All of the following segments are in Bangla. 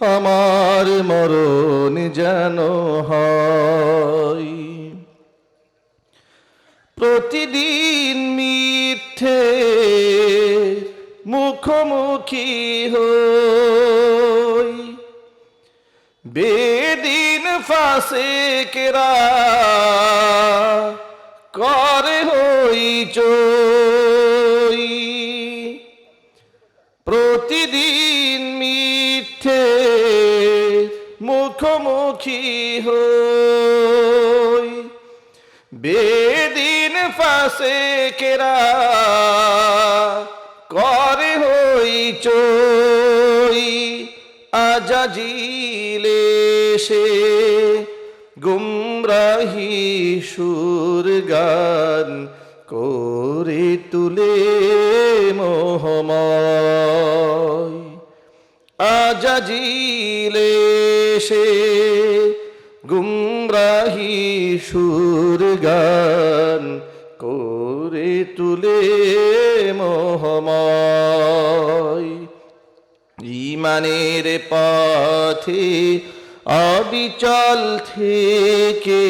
আমার মরণ যেন হয়। প্রতিদিন মিথ্যে মুখোমুখি হই। বেদিন ফাঁসে কেরা করে হই চই। মুখোমুখি হই। বেদিন ফাঁসে কেরা করে হই চই। আজাজিলে সে গুমরাহি সুর গান করে তুলে মোহময়। আজাজিলে সে গুমরাহি সুর গান করে তুলে মোহময়। ইমানের পথে অবিচল থেকে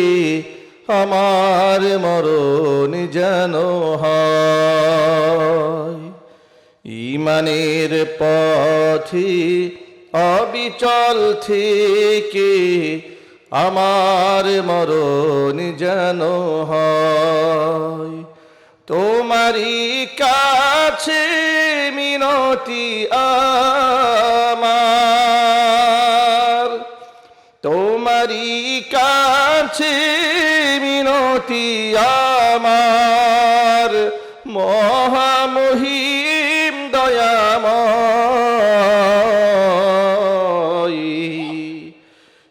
আমার মরণ যেন হয়। ইমানের পথে অবিচল থেকে আমার মরণ যেন হয়। কাছে মিনতি আমার। তোমারই কাছে মিনতি আমার।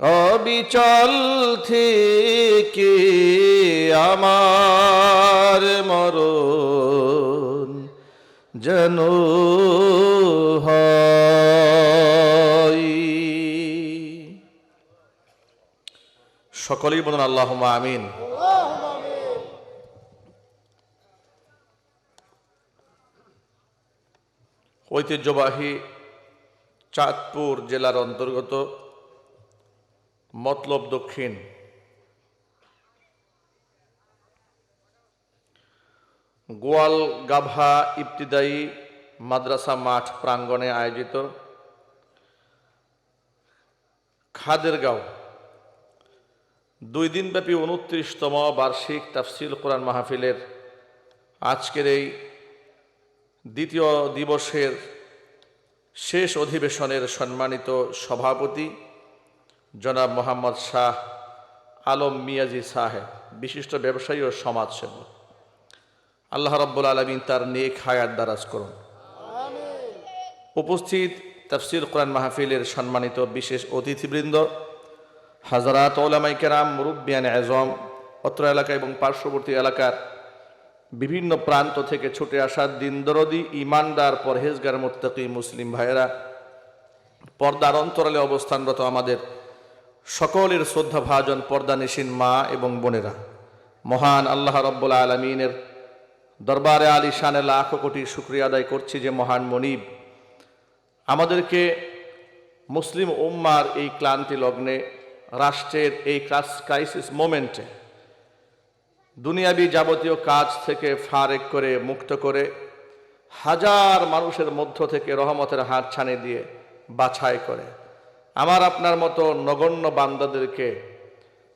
অবিচল থেকে আমার মরণ যেন সকলেই বলুন আল্লাহ আমিন। ঐতিহ্যবাহী চাঁদপুর জেলার অন্তর্গত মতলব দক্ষিণ। গোয়াল গাভা ইবতিদায়ী মাদ্রাসা মাঠ প্রাঙ্গণে আয়োজিত খাদেরগাঁও। দুই দিনব্যাপী উনত্রিশতম বার্ষিক তাফসিল কোরআন মাহফিলের আজকের এই দ্বিতীয় দিবসের শেষ অধিবেশনের সম্মানিত সভাপতি জনাব মোহাম্মদ শাহ আলম মিয়াজি সাহেব, বিশিষ্ট ব্যবসায়ী ও সমাজসেবক। আল্লাহ রব্বুল আলমিন তার নেক হায়াত দারাজ করুন। উপস্থিত তাফসির কোরআন মাহফিলের সম্মানিত বিশেষ অতিথিবৃন্দ, হাজারাত ওলামাই কেরাম, মুরব্বিয়ান আজম, অত্র এলাকা এবং পার্শ্ববর্তী এলাকার বিভিন্ন প্রান্ত থেকে ছুটে আসা দিনদরদি, ইমানদার, পরহেজগার, মোত্তাকি মুসলিম ভাইয়েরা, পর্দার অন্তরালে অবস্থানরত আমাদের সকলের শ্রদ্ধা ভাজন পর্দা নিশিন মা এবং বোনেরা। মহান আল্লাহ রব্বুল আলমিনের দরবারে আলী শানে লাখ কোটি শুক্রিয়া আদায় করছি যে মহান মনিব। আমাদেরকে মুসলিম উম্মার এই ক্লান্তি লগ্নে, রাষ্ট্রের এই ক্রাইসিস মোমেন্টে দুনিয়াবি যাবতীয় কাজ থেকে ফারেক করে, মুক্ত করে, হাজার মানুষের মধ্য থেকে রহমতের হাত ছানি দিয়ে বাছাই করে। আমার আপনার মতো নগণ্য বান্দাদেরকে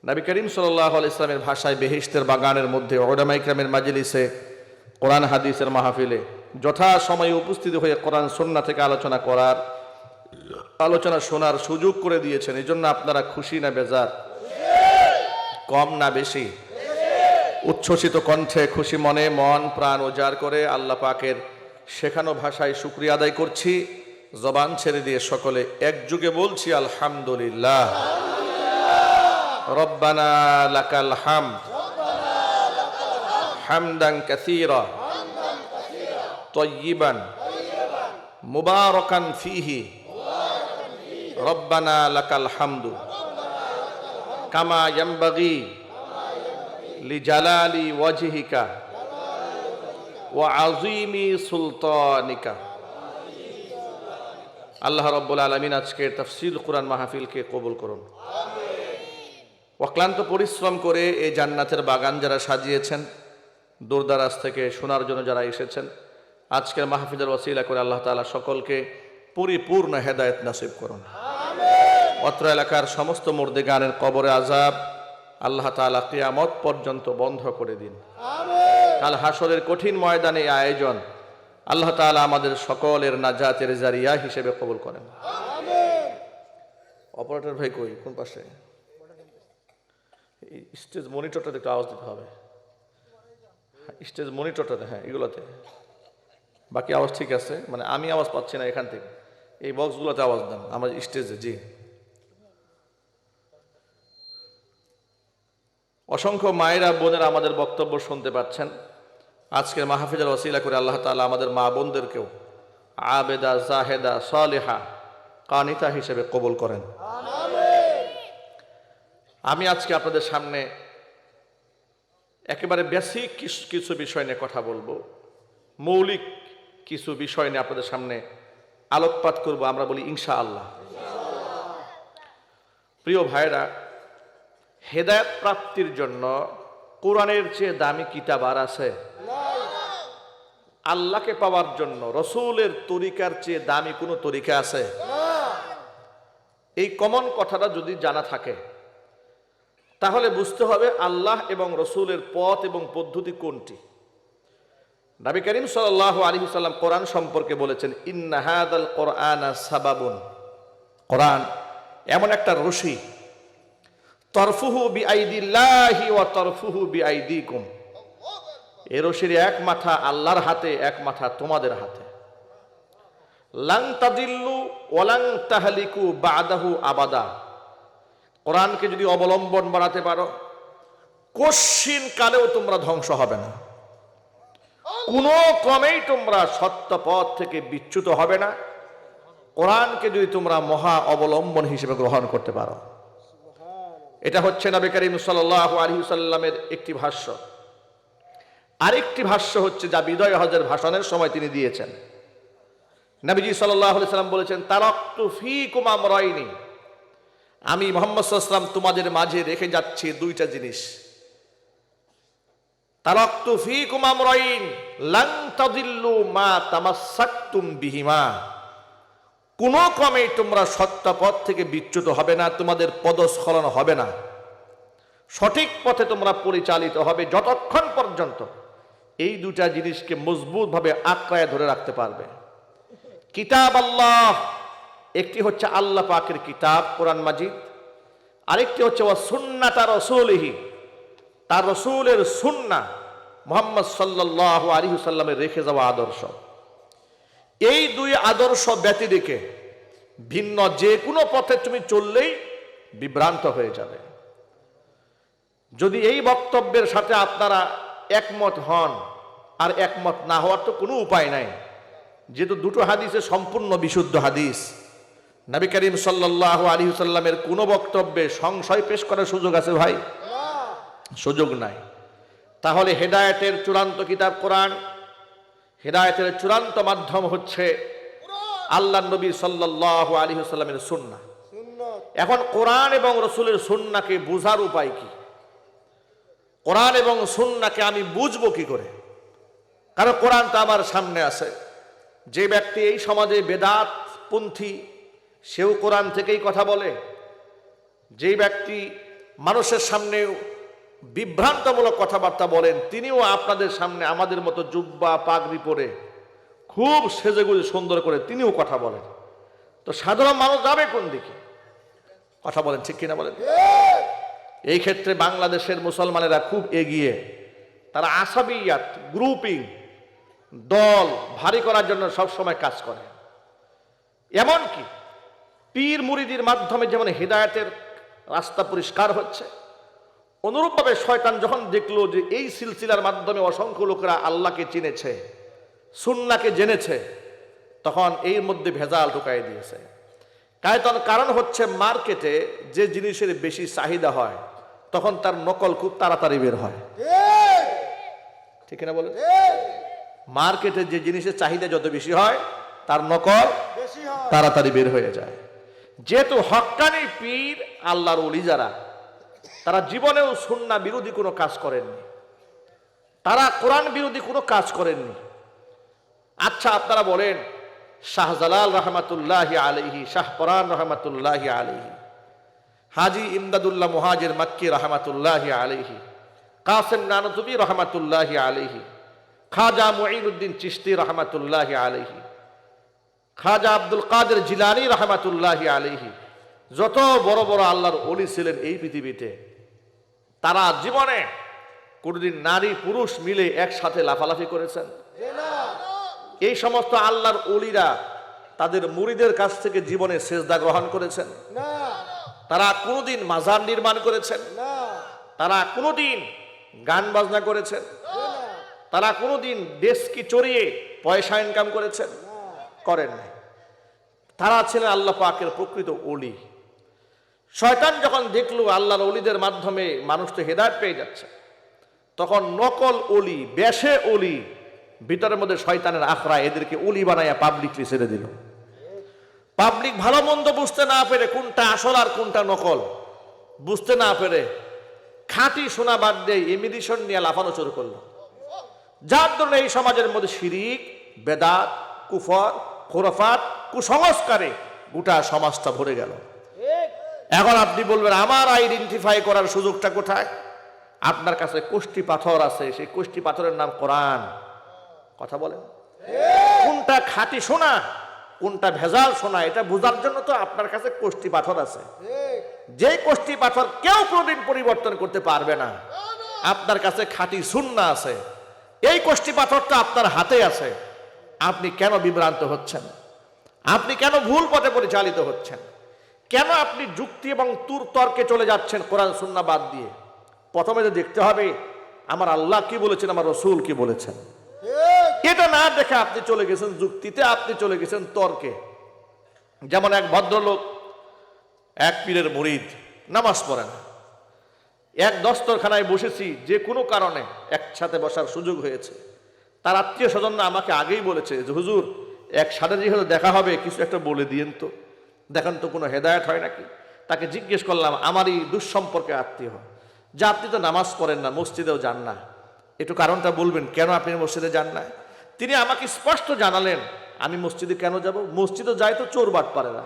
নবী করিম সাল্লাহ ইসলামের ভাষায় বেহিস্তের বাগানের মধ্যে ওরামা ইকরামের মাজলিসে কোরআন, হাদিসের মাহফিলে যথা সময়ে উপস্থিত হয়ে কোরআন সন্না থেকে আলোচনা করার, আলোচনা শোনার সুযোগ করে দিয়েছেন। এই জন্য আপনারা খুশি না বেজার? কম না বেশি? উচ্ছ্বসিত কণ্ঠে খুশি মনে, মন, প্রাণ উজাড় করে আল্লাহ পাকের শেখানো ভাষায় শুক্রিয়া আদায় করছি। জবান ছেড়ে দিয়ে সকলে একযুগে বলছি আলহামদুলিল্লাহ রব্বানা লাকাল হাম হামদান কাসীরা طيبا মুবারাকান ফিহি রব্বানা লাকাল হামদু কামা ইয়ানবাগি লিজালালি ওয়াজহিকা ওয়া আযীমি সুলতানিকা আল্লাহ রব্বুল আলমিন আজকের তাফসিল কোরআন মাহফিলকে কবুল করুন। অক্লান্ত পরিশ্রম করে এই জান্নাতের বাগান যারা সাজিয়েছেন দূরদারাজ থেকে শোনার জন্য যারা এসেছেন আজকের মাহফিলের ওসিলা করে আল্লাহ তাআলা সকলকে পরিপূর্ণ হেদায়েত নাসিব করুন। অত্র এলাকার সমস্ত মুর্দে গানের কবরে আজাব আল্লাহ তাআলা কিয়ামত পর্যন্ত বন্ধ করে দিন। কাল হাসরের কঠিন ময়দানে আয়োজন আল্লাহ তাআলা আমাদের সকলের নাজাতের জারিয়া হিসেবে কবুল করেন। অপারেটর ভাই কই? কোন পাশে? স্টেজ মনিটরটাতে একটু আওয়াজ দিতে হবে। স্টেজ মনিটরটাতে হ্যাঁ এগুলোতে। বাকি আওয়াজ ঠিক আছে? মানে আমি আওয়াজ পাচ্ছি না এখান থেকে। এই বক্সগুলোতে আওয়াজ দেন আমার স্টেজে জি। অসংখ্য মায়েরা বোনেরা আমাদের বক্তব্য শুনতে পাচ্ছেন। আজকের মাহফিজের ওসিলা করে আল্লাহ তালা আমাদের মা বোনদেরকেও আবেদা জাহেদা সালেহা কানিতা হিসেবে কবুল করেন। আমি আজকে আপনাদের সামনে একেবারে বেসিক কিছু- কিছু বিষয় নিয়ে কথা বলব। মৌলিক কিছু বিষয় নিয়ে আপনাদের সামনে আলোকপাত করব আমরা বলি ইনশা আল্লাহ প্রিয় ভাইরা হেদায়ত প্রাপ্তির জন্য কোরআনের চেয়ে দামি কিতাব আর আছে? আল্লাহকে পাওয়ার জন্য, রসুলের তরিকার চেয়ে দামি কোনো তরিকা আছে? এই কমন কথাটা যদি জানা থাকে, তাহলে বুঝতে হবে আল্লাহ এবং রসুলের পথ এবং পদ্ধতি কোনটি। নবী করিম সাল্লাহ আলী সাল্লাম কোরআন সম্পর্কে বলেছেন ইন্নাহাদ কোরআন সাবাবুন। কোরআন এমন একটা রশি, তরফুহু বি আইদিল্লাহি ওয়া তরফুহু বি আইদিকুম এ রশির এক মাথা আল্লাহর হাতে, এক মাথা তোমাদের হাতে। লাং তাদিল্লু ওয়ালাং তাহলিকু বাদাহু আবাদা। কোরআনকে যদি অবলম্বন বাড়াতে পারো কশিন কালেও তোমরা ধ্বংস হবে না। কোনো ক্রমেই তোমরা সত্য পথ থেকে বিচ্যুত হবে না। কোরআনকে যদি তোমরা মহা অবলম্বন হিসেবে গ্রহণ করতে পারো। এটা হচ্ছে নবী করিম সাল্লাহ আলী সাল্লামের একটি ভাষ্য। আরেকটি ভাষ্য হচ্ছে যা বিদয় হজের ভাষণের সময় তিনি দিয়েছেন। নবীজি সাল্লাহ সাল্লাম বলেছেন, তারক্তু ফি কুমাম রয়নি আমি মোহাম্মদ সাল্লাম তোমাদের মাঝে রেখে যাচ্ছি দুইটা জিনিস। তারক্তু ফি কুমাম রয়িন লাং তাদিল্লু মা তামাসাক্তুম বিহিমা। কোনো ক্রমেই তোমরা সত্য পথ থেকে বিচ্যুত হবে না, তোমাদের পদস্খলন হবে না। সঠিক পথে তোমরা পরিচালিত হবে যতক্ষণ পর্যন্ত এই দুটা জিনিসকে মজবুতভাবে আঁকড়ায় ধরে রাখতে পারবে। কিতাব আল্লাহ, একটি হচ্ছে আল্লাহ পাকের কিতাব, কোরআন মাজিদ, আরেকটি হচ্ছে ও সুন্না তার রসুলহি, তার রসুলের সুন্না মোহাম্মদ সাল্লাহ আলী সাল্লামের রেখে যাওয়া আদর্শ। এই দুই আদর্শ ব্যতি রেখে ভিন্ন যে কোনো পথে তুমি চললেই বিভ্রান্ত হয়ে যাবে। যদি এই বক্তব্যের সাথে আপনারা একমত হন আর একমত না হওয়ার তো কোনো উপায় নাই। যেহেতু দুটো হাদিসে সম্পূর্ণ বিশুদ্ধ হাদিস। নবী করিম সাল্লাহ আলী সাল্লামের কোনো বক্তব্যে সংশয় পেশ করার সুযোগ আছে ভাই? সুযোগ নাই। তাহলে হেদায়েতের চূড়ান্ত কিতাব কোরআন। হেদায়েতের চূড়ান্ত মাধ্যম হচ্ছে আল্লাহ নবী সাল্লাহ আলী সাল্লামের সুন্না এখন কোরআন এবং রসুলের সুন্নাকে বোঝার উপায় কি? কোরআন এবং সুন্নাকে আমি বুঝব কি করে? কারণ কোরআন তো আমার সামনে আছে। যে ব্যক্তি এই সমাজে বেদাত পন্থী সেও কোরআন থেকেই কথা বলে। যেই ব্যক্তি মানুষের সামনে বিভ্রান্তমূলক কথাবার্তা বলেন, তিনিও আপনাদের সামনে আমাদের মতো জুব্বা পাগড়ি পরে খুব সেজেগুজে সুন্দর করে তিনিও কথা বলেন। তো সাধারণ মানুষ যাবে কোন দিকে? কথা বলেন ঠিক কিনা বলেন? এই ক্ষেত্রে বাংলাদেশের মুসলমানেরা খুব এগিয়ে। তারা আসাবিয়াত গ্রুপিং দল ভারী করার জন্য সবসময় কাজ করে। এমনকি পীর মুরিদির মাধ্যমে যেমন হৃদায়তের রাস্তা পরিষ্কার হচ্ছে, অনুরূপভাবে শয়তান যখন দেখল যে এই সিলসিলার মাধ্যমে অসংখ্য লোকেরা আল্লাহকে চিনেছে সুন্নাকে জেনেছে, তখন এর মধ্যে ভেজাল ঢুকাই দিয়েছে। কায়তন কারণ হচ্ছে মার্কেটে যে জিনিসের বেশি চাহিদা হয় তখন তার নকল খুব তাড়াতাড়ি বের হয়। ঠিক। না বলেন? মার্কেটে যে জিনিসের চাহিদা যত বেশি হয় তার নকল তাড়াতাড়ি বের হয়ে যায়। যেহেতু হক্কানি পীর আল্লাহর ওলি যারা তারা জীবনেও সুন্না বিরোধী কোনো কাজ করেননি। তারা কোরআন বিরোধী কোনো কাজ করেননি। আচ্ছা আপনারা বলেন শাহজালাল রহমাতুল্লাহ আলহি শাহ পরান রহমাতুল্লাহ আলহি হাজি ইমদাদুল্লাহ মুহাজির মাক্কি রহমাতুল্লাহ আলহি কাসেম নানতুবি রহমাতুল্লাহ আলহি খাজা মুঈনুদ্দিন চিশতি রহমাতুল্লাহ আলহি খাজা আব্দুল কাদের জিলানি রহমাতুল্লাহ আলহি যত বড় বড় আল্লাহর অলি ছিলেন এই পৃথিবীতে, তারা জীবনে কোনোদিন নারী পুরুষ মিলে একসাথে লাফালাফি করেছেন। এই সমস্ত আল্লাহর অলিরা তাদের মুরিদের কাছ থেকে জীবনে সেজদা গ্রহণ করেছেন। না। তারা কোনোদিন মাজার নির্মাণ করেছেন তারা কোনোদিন গান বাজনা করেছেন তারা কোনোদিন দেশকে চড়িয়ে পয়সা ইনকাম করেছেন করেন নাই। তারা ছিলেন আল্লাহ পাকের প্রকৃত অলি শয়তান যখন দেখল আল্লাহর অলিদের মাধ্যমে মানুষ তো হেদায়ত পেয়ে যাচ্ছে তখন নকল অলি বেশে অলি ভিতরের মধ্যে শয়তানের আখড়া এদেরকে অলি বানাইয়া পাবলিকলি ছেড়ে দিল। পাবলিক ভালো মন্দ বুঝতে না পেরে কোনটা আসল আর কোনটা নকল, বুঝতে না পেরে খাঁটি সোনা বাদ দিয়ে ইমিডিশন নিয়ে লাফানো শুরু করল। যার জন্য এই সমাজের মধ্যে শিরিক, বেদাত, কুফর, খোরফাত, কুসংস্কারে গোটা সমাজটা ভরে গেল। এখন আপনি বলবেন, আমার আইডেন্টিফাই করার সুযোগটা কোথায়? আপনার কাছে কোষ্টি পাথর আছে, সেই কোষ্টি পাথরের নাম কোরআন। কথা বলেন। কোনটা খাঁটি সোনা? কোনটা ভেজাল সোনা এটা বোঝার জন্য তো আপনার কাছে কোষ্টি পাথর আছে। যে কোষ্টি পাথর কেউ কোনোদিন পরিবর্তন করতে পারবে না। আপনার কাছে খাঁটি শূন্য আছে। এই কোষ্টি পাথরটা আপনার হাতে আছে। আপনি কেন বিভ্রান্ত হচ্ছেন? আপনি কেন ভুল পথে পরিচালিত হচ্ছেন? কেন আপনি যুক্তি এবং তুর তর্কে চলে যাচ্ছেন কোরআন সুন্না বাদ দিয়ে? প্রথমে তো দেখতে হবে আমার আল্লাহ কি বলেছেন আমার রসুল কি বলেছেন? ঠিক। এটা না দেখে আপনি চলে গেছেন যুক্তিতে, আপনি চলে গেছেন তর্কে। যেমন এক ভদ্রলোক, এক পীরের মুরিদ, নামাজ পড়েন। এক দস্তরখানায় বসেছি, যে কোনো কারণে একসাথে বসার সুযোগ হয়েছে। তার আত্মীয় স্বজন আমাকে আগেই বলেছে যে, হুজুর, এক সাথে যেহেতু দেখা হবে, কিছু একটা বলে দিয়েন তো। দেখেন তো কোনো হেদায়ত হয় নাকি? তাকে জিজ্ঞেস করলাম, আমারই দুঃসম্পর্কে আত্মীয়। যে আপনি তো নামাজ পড়েন না, মসজিদেও যান না। একটু কারণটা বলবেন, কেন আপনি মসজিদে যান না? তিনি আমাকে স্পষ্ট জানালেন আমি মসজিদে কেন যাব? মসজিদে যাই তো চোর বাট পারে না।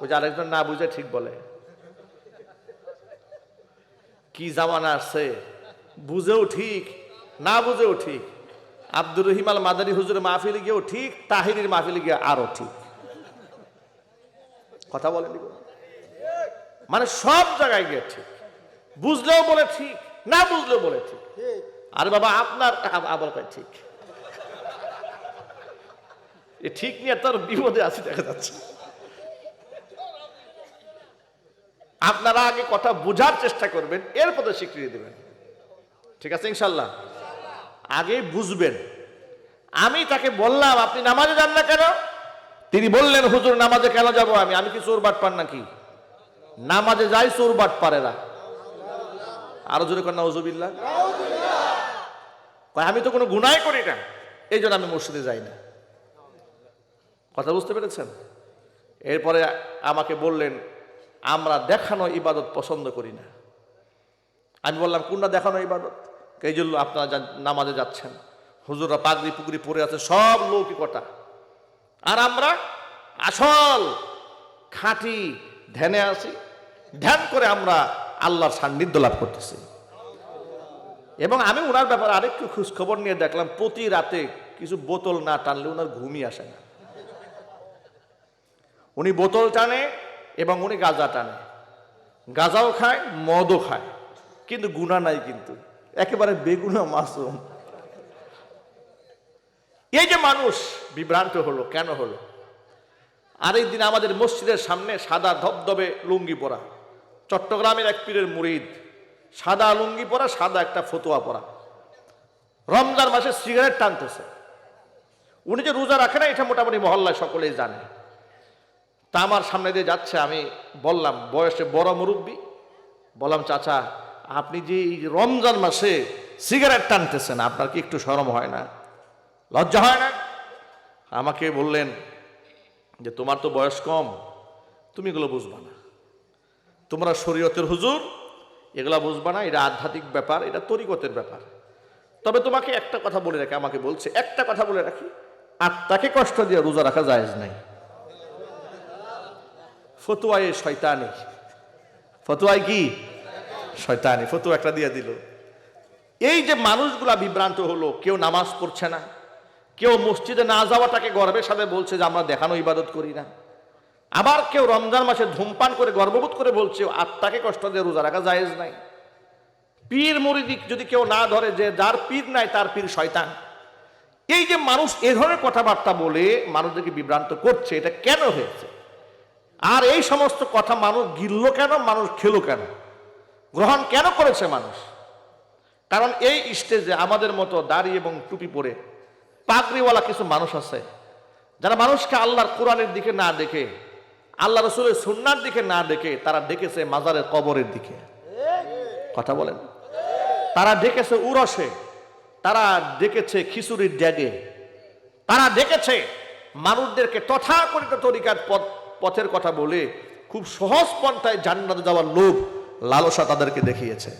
ওই যে আরেকজন না বুঝে ঠিক বলে। কি জামানা আসছে বুঝেও ঠিক না বুঝেও ঠিক। আব্দুর রহিম আল মাদারি হুজুরের মাহফিলে গিয়েও ঠিক তাহিরির মাহফিলে গিয়ে আরও ঠিক। কথা বলেন মানে সব জায়গায় গিয়ে ঠিক। বুঝলেও বলে ঠিক না বুঝলেও বলে ঠিক। আরে বাবা আপনার আবার ঠিক। এ ঠিক নিয়ে তার বিপদে আছে দেখা যাচ্ছে। আপনারা আগে কথা বোঝার চেষ্টা করবেন এরপরে স্বীকৃতি দেবেন। ঠিক আছে ইনশাল্লাহ আগে বুঝবেন। আমি তাকে বললাম আপনি নামাজে যান না কেন? তিনি বললেন হুজুর নামাজে কেন যাব আমি? আমি কি চোর বাট পান নাকি? নামাজে যাই চোর বাট পারে না। আরও জোরে নজুবিল্লাহ কয়, আমি তো কোনো গুনাই করি না। এই জন্য আমি মসজিদে যাই না। কথা বুঝতে পেরেছেন? এরপরে আমাকে বললেন, আমরা দেখানো ইবাদত পছন্দ করি না। আমি বললাম, কোনটা দেখানো ইবাদত? এই জন্য আপনারা নামাজে যাচ্ছেন। হুজুররা পাগড়ি পুগড়ি পরে আছে, সব লৌকিকতা আর আমরা আসল খাঁটি ধ্যানে আছি। ধ্যান করে আমরা আল্লাহর সান্নিধ্য লাভ করতেছি। এবং আমি ওনার ব্যাপারে আরেকটু খোঁজ খবর নিয়ে দেখলাম, প্রতি রাতে কিছু বোতল না টানলে ওনার ঘুমই আসে না। উনি বোতল টানে এবং উনি গাঁজা টানে। গাঁজাও খায়, মদও খায়, কিন্তু গুণা নাই কিন্তু। একেবারে বেগুনা মাসুম এই যে মানুষ বিভ্রান্ত হলো, কেন হলো? আর এই দিন আমাদের মসজিদের সামনে সাদা ধবধবে লুঙ্গি পরা। চট্টগ্রামের এক পীরের মুরিদ সাদা লুঙ্গি পরা, সাদা একটা ফতুয়া পরা। রমজান মাসে সিগারেট টানতেছে। উনি যে রোজা রাখে না, এটা মোটামুটি মহল্লায় সকলেই জানে। তা আমার সামনে দিয়ে যাচ্ছে, আমি বললাম, বয়সে বড় মুরব্বী। বললাম, চাচা, আপনি যে এই রমজান মাসে সিগারেট টানতেছেন, আপনার কি একটু সরম হয় না? লজ্জা হয় না? আমাকে বললেন যে, তোমার তো বয়স কম, তুমি এগুলো বুঝবা না। তোমরা শরীয়তের হুজুর এগুলা বুঝবা না, এটা আধ্যাত্মিক ব্যাপার, এটা তরিকতের ব্যাপার। তবে তোমাকে একটা কথা বলে রাখি, আমাকে বলছে, একটা কথা বলে রাখি, আত্মাকে কষ্ট দিয়ে রোজা রাখা জায়েজ নাই। ফতুয়ায় শয়তানি। ফতুয়ায় কি? শয়তানি, ফতুয়া একটা দিয়ে দিল। এই যে মানুষগুলা বিভ্রান্ত হলো, কেউ নামাজ পড়ছে না, কেউ মসজিদে না যাওয়াটাকে গর্বের সাথে বলছে যে আমরা দেখানো ইবাদত করি না। আবার কেউ রমজান মাসে ধূমপান করে গর্ববোধ করে বলছে, আত্মাকে কষ্ট দিয়ে রোজা রাখা জায়েজ নাই। পীর মুরিদি যদি কেউ না ধরে যে যার পীর নাই, তার পীর শয়তান। এই যে মানুষ এ ধরনের কথাবার্তা বলে, মানুষদেরকে বিভ্রান্ত করছে, এটা কেন হয়েছে? আর এই সমস্ত কথা মানুষ গিলল কেন, মানুষ খেলো কেন? গ্রহণ কেন করেছে মানুষ? কারণ এই স্টেজে আমাদের মতো দাড়ি এবং টুপি পরে পাগড়িওয়ালা কিছু মানুষ আছে, যারা মানুষকে আল্লাহর কোরআনের দিকে না দেখে আল্লাহ রসুলের সুন্নার দিকে না দেখে তারা ডেকেছে মাজারের কবরের দিকে। কথা বলেন। তারা ডেকেছে উরসে, তারা ডেকেছে খিচুড়ির ড্যাগে তারা ডেকেছে মানুষদেরকে তথাকথিত তরিকার পথ, পথের কথা বলে খুব সহজ পন্থায় জান্নাতে যাওয়ার লোভ, লালসা তাদেরকে দেখিয়েছে।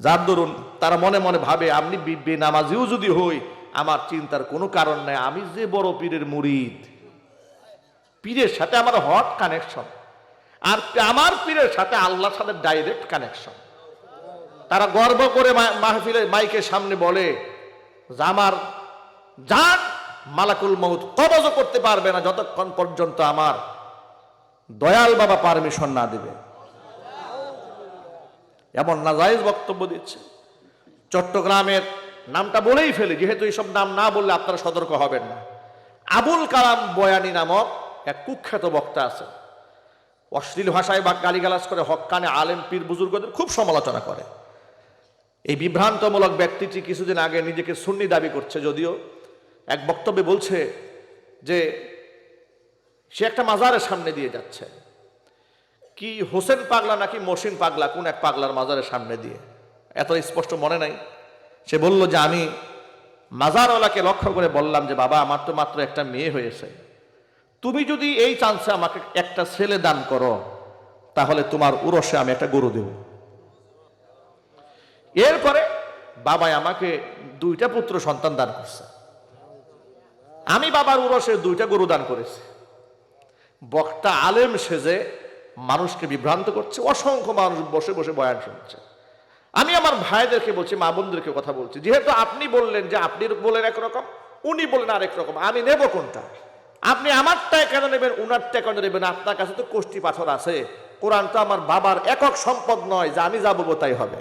যার দরুন তারা মনে মনে ভাবে, আমি বিবে নামাজিও যদি হই, আমার চিন্তার কোনো কারণ নাই। আমি যে বড় পীরের মুরিদ। পীরের সাথে আমার হট কানেকশন আর আমার পীরের সাথে আল্লাহর সাথে ডাইরেক্ট কানেকশন তারা গর্ব করে মা- মাহফিলের মাইকের সামনে বলে যে আমার যান মালাকুল মৌত কবজ করতে পারবে না যতক্ষণ পর্যন্ত আমার দয়াল বাবা পারমিশন না দেবে। এমন নাজাইজ বক্তব্য দিচ্ছে। চট্টগ্রামের নামটা বলেই ফেলে, যেহেতু এইসব নাম না বললে আপনারা সতর্ক হবেন না। আবুল কালাম বয়ানি নামক এক কুখ্যাত বক্তা আছে। অশ্লীল ভাষায় বা গালিগালাজ করে হক্কানে আলেম পীর বুজুর্গদের খুব সমালোচনা করে। এই বিভ্রান্তমূলক ব্যক্তিটি কিছুদিন আগে নিজেকে সুন্নি দাবি করছে, যদিও এক বক্তব্যে বলছে যে, সে একটা মাজারের সামনে দিয়ে যাচ্ছে। কি হোসেন পাগলা নাকি মসিন পাগলা? কোন এক পাগলার মাজারের সামনে দিয়ে? এত স্পষ্ট মনে নাই। সে বলল যে, আমি মাজারওয়ালাকে লক্ষ্য করে বললাম যে, বাবা, আমার তো মাত্র একটা মেয়ে হয়েছে। তুমি যদি এই চান্সে আমাকে একটা ছেলে দান করো, তাহলে তোমার উরসে আমি একটা গরু দেব। এরপরে বাবাই আমাকে দুইটা পুত্র সন্তান দান করছে। আমি বাবার উরসে দুইটা গরু দান করেছি। বক্তা আলেম সেজে মানুষকে বিভ্রান্ত করছে, অসংখ্য মানুষ বসে বসে বয়ান শুনছে। আমি আমার ভাইদেরকে বলছি, মা বোনদেরকে কথা বলছি, যেহেতু আপনি বললেন যে আপনি বলেন একরকম, উনি বলেন আরেক রকম, আমি নেব কোনটা? আপনি আমারটায় কেন নেবেন উনারটা কেন নেবেন? আপনার কাছে তো কোষ্টি পাথর আছে। কোরআন তো আমার বাবার একক সম্পদ নয়, যে আমি যাব তাই হবে।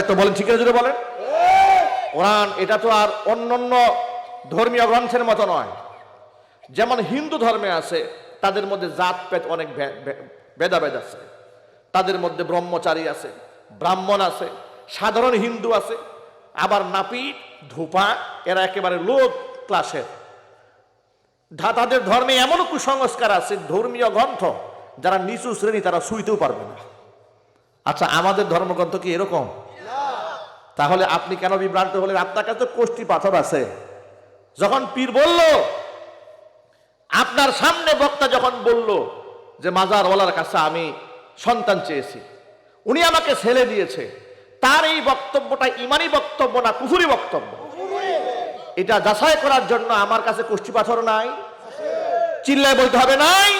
একটু বলেন, ঠিক আছে বলেন? কোরআন, এটা তো আর অন্যান্য ধর্মীয় গ্রন্থের মতো নয়। যেমন হিন্দু ধর্মে আছে, তাদের মধ্যে জাত পেত অনেক ভেদাভেদ আছে। তাদের মধ্যে ব্রহ্মচারী আছে, ব্রাহ্মণ আছে, সাধারণ হিন্দু আছে, আবার নাপিত, ধূপা, এরা একেবারে লো ক্লাসের তাদের ধর্মে এমন কুসংস্কার আছে, ধর্মীয় গ্রন্থ, যারা নিচু শ্রেণি তারা শুইতেও পারবে না। আচ্ছা আমাদের ধর্মগ্রন্থ কি এরকম? তাহলে আপনি কেন বিভ্রান্ত হলেন? আপনার কাছে কোষ্টি পাথর আছে। যখন পীর বলল, আপনার সামনে বক্তা যখন বলল যে, মাজারওয়ালার কাছে আমি সন্তান চেয়েছি, উনি আমাকে ছেলে দিয়েছে, তার এই বক্তব্যটা ইমানি বক্তব্য না কুফুরি বক্তব্য? এটা যাচাই করার জন্য আমার কাছে কুষ্টি পাথর নাই। চিল্লায় বলতে হবে নাই।